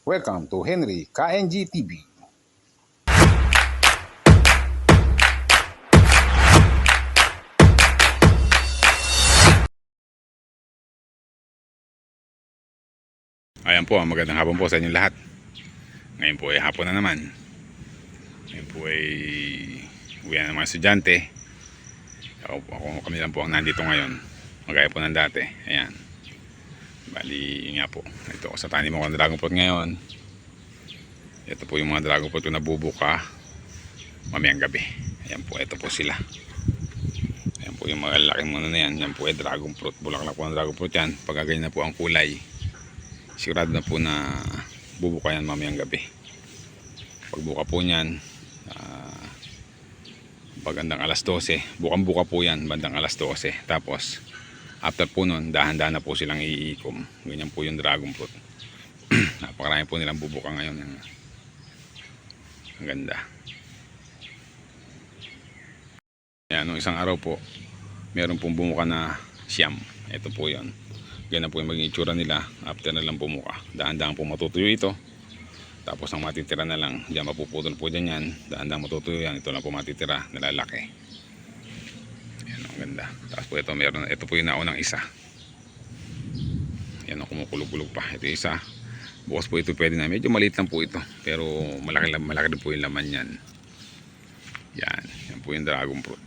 Welcome to Henry KNG TV. Ayan po, magandang hapon po sa inyong lahat. Ngayon po ay hapon na naman. Ngayon po ay uwi na ng mga estudyante. Ako, ako kami lang po ang nandito ngayon. Magaya po ng dati. Ayan. Bali, yun nga po. Ito ako sa tanim ko ng dragon fruit ngayon. Ito po yung mga dragon fruit ko nabubuka mamayang gabi. Ayan po, ito po sila. Ayan po yung mga laking mga na yan. Yan po ay dragon fruit. Bulaklak po ng dragon fruit yan. Pag ganyan na po ang kulay, sigurado na po na bubuka yan mamayang gabi. Pagbuka po niyan, ah, pagandang alas 12, bukang buka po yan, bandang alas 12. Tapos, after po nun, dahan-dahan na po silang iikom. Ganyan po yung dragon fruit. Napakarami po nilang bubuka ngayon. Ang ganda. Ayan, nung isang araw po, meron pong bumuka na siyam. Ito po yan. Ganyan po yung maging itsura nila after na lang bumuka. Dahan-dahan po matutuyo ito. Tapos ang matitira na lang, diyan mapuputol po dyan yan. Dahan-dahan matutuyo yan. Ito lang po matitira, nalalaki. Ganda. Tapos po ito, meron, ito po yung naunang isa. Yan, kumukulog-kulog pa. Ito isa. Bukas po ito pwede na. Medyo maliit lang po ito. Pero malaki, malaki din po yung laman yan. Yan. Yan po yung dragon fruit.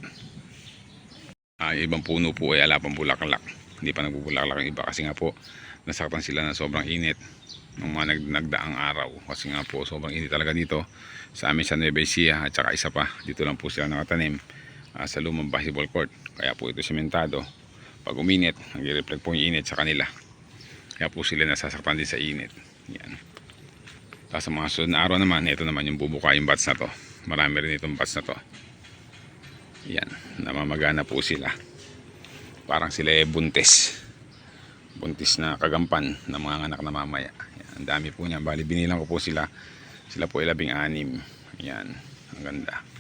Ah, ibang puno po ay ala pang bulaklak. Hindi pa nagbubulaklak ang iba kasi nga po nasaktan sila ng sobrang init ng mga nag, nagdaang araw. Kasi nga po sobrang init talaga dito sa amin sa Nueva Ecija at saka isa pa. Dito lang po sila nakatanim ah, sa lumang basketball court. Kaya po ito sementado. Pag uminit, nag-reflect po yung init sa kanila. Kaya po sila nasasaktan din sa init. Yan. Tapos sa mga sunod na araw naman, ito naman yung bubuka yung bats na to. Marami rin itong bats na to. Yan, namamagana po sila. Parang sila ay buntis. Buntis na kagampan ng mga anak na mamaya. Yan, ang dami po niyan. Bali, binilang ko po sila. Sila po ay labing anim. Yan, ang ganda.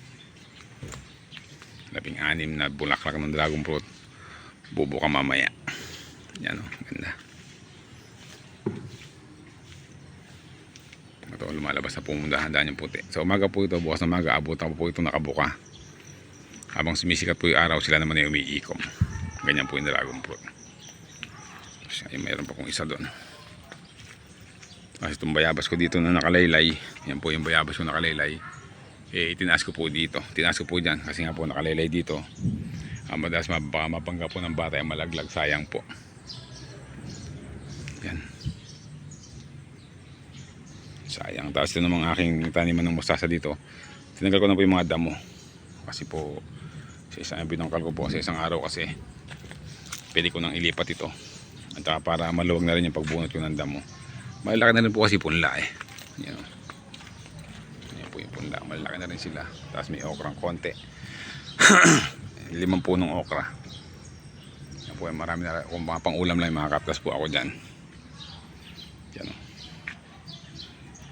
Labing anim na bulaklak ng dragon fruit. Bubuka mamaya. Yan o, ang ganda. Ito, lumalabas na po mong dahan-dahan yung puti. Sa umaga po ito, bukas na umaga, abutan po po ito nakabuka. Habang sumisikat po yung araw, sila naman ay umiikom. Ganyan po yung dragon fruit. Tapos, ay, mayroon pa kong isa doon. Kasi itong bayabas ko dito na nakalaylay, yan po yung bayabas ko nakalaylay. Eh, itinaas ko po dito. Tinaas ko po dyan kasi nga po nakalaylay dito. Ah, madalas baka mapangga po ng bata ay malaglag. Sayang po. Yan. Sayang. Tapos ito namang aking taniman ng mustasa dito. Tinanggal ko na po yung mga damo. Kasi po, sa isang binangkal ko po sa isang araw kasi pwede ko nang ilipat ito. At para maluwag na rin yung pagbunot ko ng damo. Malaki na rin po kasi punla eh. Yan. o. Yan punla. Malaki na rin sila. Tapos may okrang konti. Limang punong okra. Yan po, marami na kung mga pang-ulam lang yung mga kaptas po ako dyan. Yan o.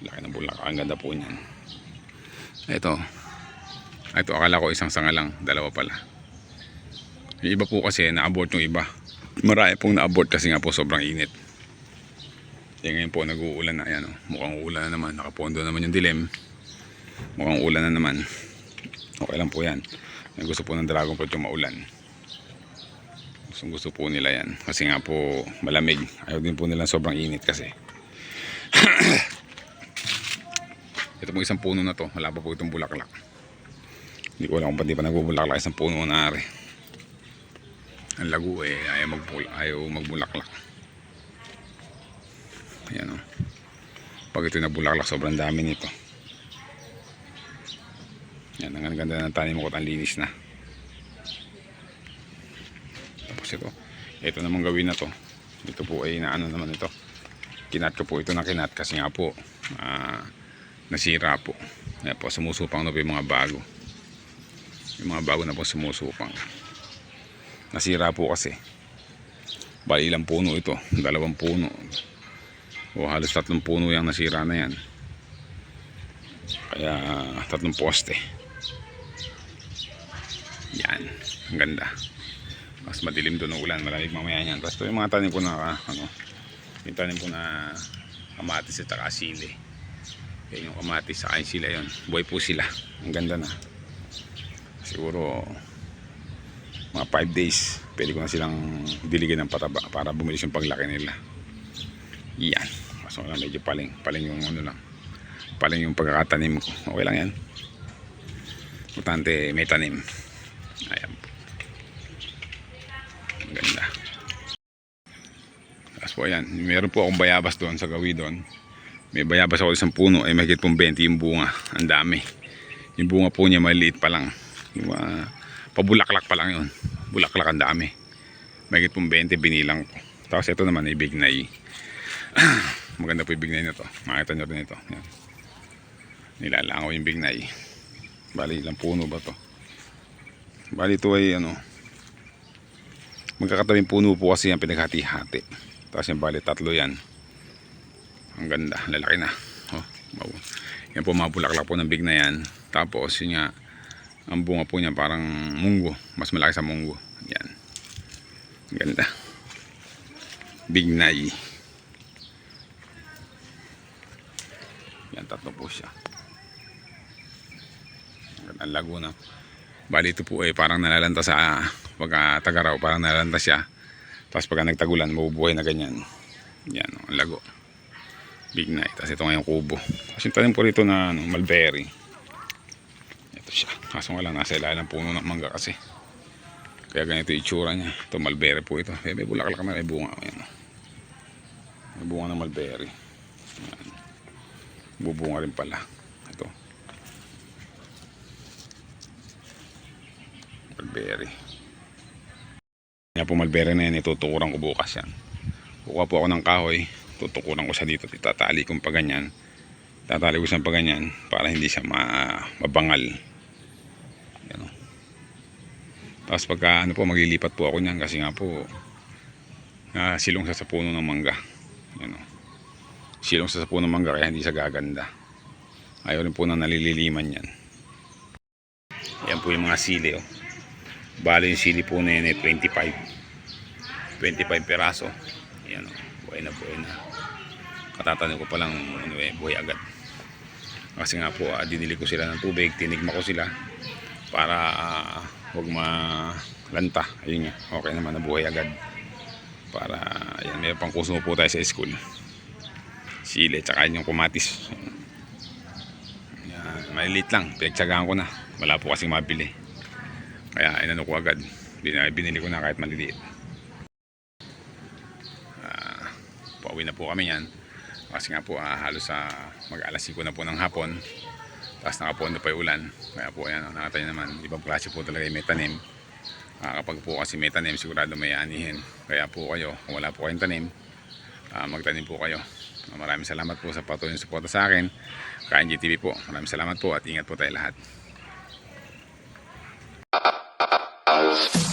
Laki ng bulak. Ang ganda po niyan. Ito. Ito akala ko isang sanga lang. Dalawa pala. Yung iba po kasi na-abort yung iba. Marami pong na-abort kasi nga po sobrang init. Kaya ngayon po nag-uulan na. Ayan, oh. Mukhang uulan na naman. Nakapondo naman yung dilim. Mukhang ulan na naman. Okay lang po yan. May gusto po ng dragon fruit yung maulan. Gusto, gusto po nila yan. Kasi nga po malamig. Ayaw din po nila sobrang init kasi. Ito po isang puno na to. Wala pa po itong bulaklak. Hindi ko alam kung pati pa nagbubulaklak isang puno na ari. Ang lagu eh. Ayaw, magbul ayaw magbulaklak. Ayan o. Pag ito nabulaklak, sobrang dami nito. Ang ganda ng tanim ko ang linis na. Tapos ito. Ito naman gawin na to. Ito po ay naano naman ito. Kinat ko po ito na kinat kasi nga po ah, nasira po. Kaya po sumusupang na po yung mga bago. Yung mga bago na po sumusupang. Nasira po kasi. Bali ilang puno ito. Dalawang puno. O halos tatlong puno yung nasira na yan. Kaya tatlong poste. Yan. Ang ganda. Mas madilim doon ng ulan. Malamig mamaya yan. Ito yung mga tanim ko na ano, yung tanim ko na kamatis at saka sili. Yan yung kamatis sa yung sila yon. Buhay po sila. Ang ganda na. Siguro mga 5 days pwede ko na silang diligyan ng pataba para bumilis yung paglaki nila. Yan. Kaso lang medyo paling. Paling yung ano lang. Paling yung pagkakatanim ko. Okay lang yan. Importante may tanim. Ayan po. Ang ganda. Tapos po ayan. Meron po akong bayabas doon sa gawi doon. May bayabas ako isang puno. Ay mahigit pong 20 yung bunga. Ang dami. Yung bunga po niya maliit pa lang. Yung mga pabulaklak pa lang yun. Bulaklak ang dami. Mahigit pong 20 binilang ko. Tapos ito naman ay big nai. Maganda po yung big nai na. Makita nyo rin ito. Yan. Nilalangaw yung big nai. Bali ilang puno ba to? Bali ito ay ano. Magkakatabing puno po kasi yung pinaghati-hati. Tapos yung bali tatlo yan. Ang ganda. Lalaki na. Oh, wow. Yan po mga bulaklak po ng big na yan. Tapos yun nga. Ang bunga po niya parang munggo. Mas malaki sa munggo. Yan. Ang ganda. Big Nai. Yan, tatlo po siya. Ang lago na. Bali ito po ay parang nalalanta sa pagka tagaraw. Parang nalalanta siya. Tapos pagka nagtagulan, mabubuhay na ganyan. Yan, ang lago. Big Nai. Tapos ito ngayong kubo. Tapos yung tanim po rito na ano, mulberry. Ito siya. Kaso nga lang, nasa ilalim ng puno ng mangga kasi. Kaya ganito itsura niya. Ito, mulberry po ito. May, may bulaklak na may bunga. Ayan. May bunga ng mulberry. Ayan. Bubunga rin pala. Ito. Mulberry. Kaya po mulberry na yan, itutukuran ko bukas yan. Kukuha po ako ng kahoy. Tutukuran ko siya dito. Itatali kong pa ganyan. Tatali ko siya pa ganyan para hindi siya ma mabangal. Yan o. Tapos pagka ano po, maglilipat po ako niyan kasi nga po ah, silong sa puno ng mangga. Yan o. Silong sa puno ng mangga kaya hindi siya gaganda. Ayaw rin po na nalililiman yan. Yan po yung mga sili o. Bali yung sili po na yan eh 25. 25 peraso. Yan o. Buhay na buhay na. Katatanim ko pa lang ano eh, buhay agad. Kasi nga po, ah, dinili ko sila ng tubig, tinigma ko sila para ah, huwag malanta. Ayun nga, okay naman na buhay agad. Para, ayan, may pang kusumo po tayo sa school. Sili, tsaka yun yung kumatis. Yan, malilit lang, pinagtsagaan ko na. Wala po kasing mabili. Kaya inano ko agad. Bin- Binili ko na kahit maliliit. Ah, pauwi na po kami yan. Kasi nga po ah, halos sa mag-alas 5 na po ng hapon. Tapos nakapondo pa yung ulan. Kaya po ayan, nakatayo naman. Ibang klase po talaga yung may tanim. Ah, kapag po kasi may tanim, sigurado may anihin. Kaya po kayo, kung wala po kayong tanim, ah, magtanim po kayo. Maraming salamat po sa patuloy na suporta sa akin. Kain GTV po. Maraming salamat po at ingat po tayo lahat. Show.